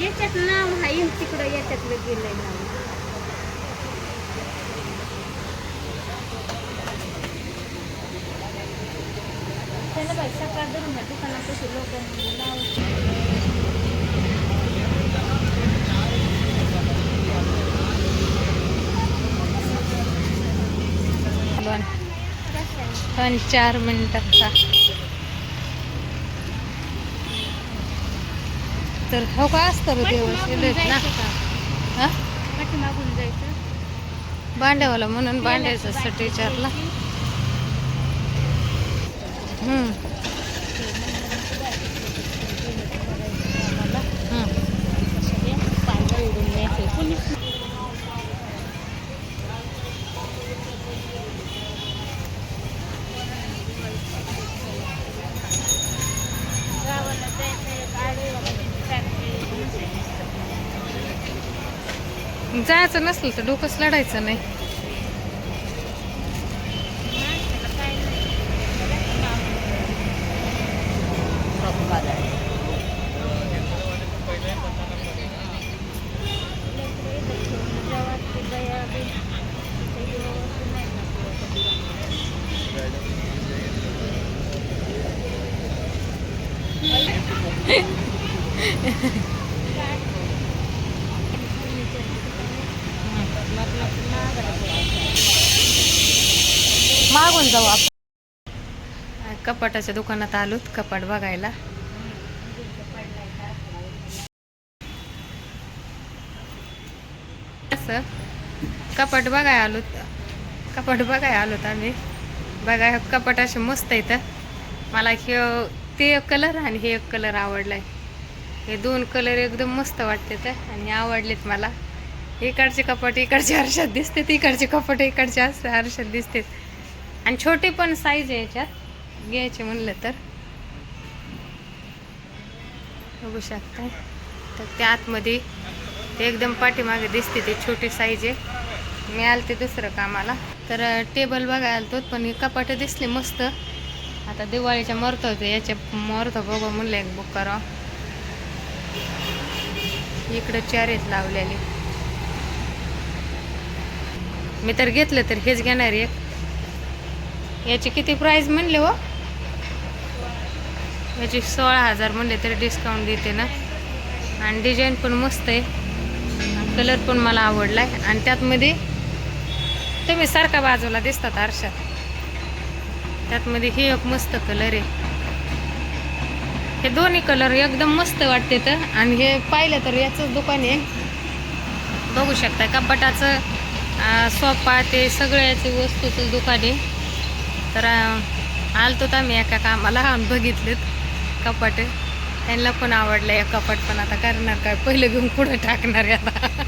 याच्यात नाव आहे तिकडं याच्यातलं गेलंय नाव. त्याला बाई सकाळ धरून दुकानापाशी लोक नाव दोन चार मिनिटाचा. तर हो का असतं ना. हा? भांड्यावाला म्हणून भांड्याचं साठी विचारला हम्म. जायचं नसलं तर डोकंच लढायचं नाही. मागून जाऊ आपण. कपाटाच्या दुकानात आलोत कपाट बघायला. असं. कपाट बघाय आलोत. कपाट बघाय आलोत आम्ही. बघा कपाट असे मस्त आहेत. मला हे ते एक कलर आणि हे एक कलर आवडलाय. हे दोन कलर एकदम मस्त वाटते तर आणि आवडलेत मला. इकडचे कपाट इकडचे आरशात दिसते इकडचे कपाट इकडचे असं आरशात दिसतेत. आणि छोटी पण साईज आहे याच्यात. घ्यायचे म्हणलं तर. बघू शकता तर त्या आतमध्ये ते एकदम पाठीमागे दिसते ते छोटी साईज आहे. मी आलते दुसरं कामाला. तर टेबल बघायला आलतो पण हे कपाट दिसले मस्त. आता दिवाळीच्या मरत होते याच्या मरत बघा म्हणलं एक बुक करा इकडं चार आहेत लावलेले. मी तर घेतलं तर हेच घेणार एक. याची किती प्राईस म्हणले हो? याची सोळा हजार म्हणले तरी डिस्काउंट देते ना. आणि डिझाईन पण मस्त आहे. कलर पण मला आवडला आहे आणि त्यातमध्ये तुम्ही सारखा बाजूला दिसतात आरशात. त्यातमध्ये हे एक मस्त कलर आहे. हे दोन्ही कलर एकदम मस्त वाटते तर. आणि हे पाहिलं तर याचंच दुकान आहे. बघू शकता कपाटाचं सोपा सोफा ते सगळ्याचे वस्तूचं दुकान आहे. तर अं, आलतो तर आम्ही एका कामाला आणून बघितलेत कपाट. त्यांना पण आवडलं या कपाट पण. आता करणार काय? पहिलं घेऊन पुढं टाकणार आहे आता.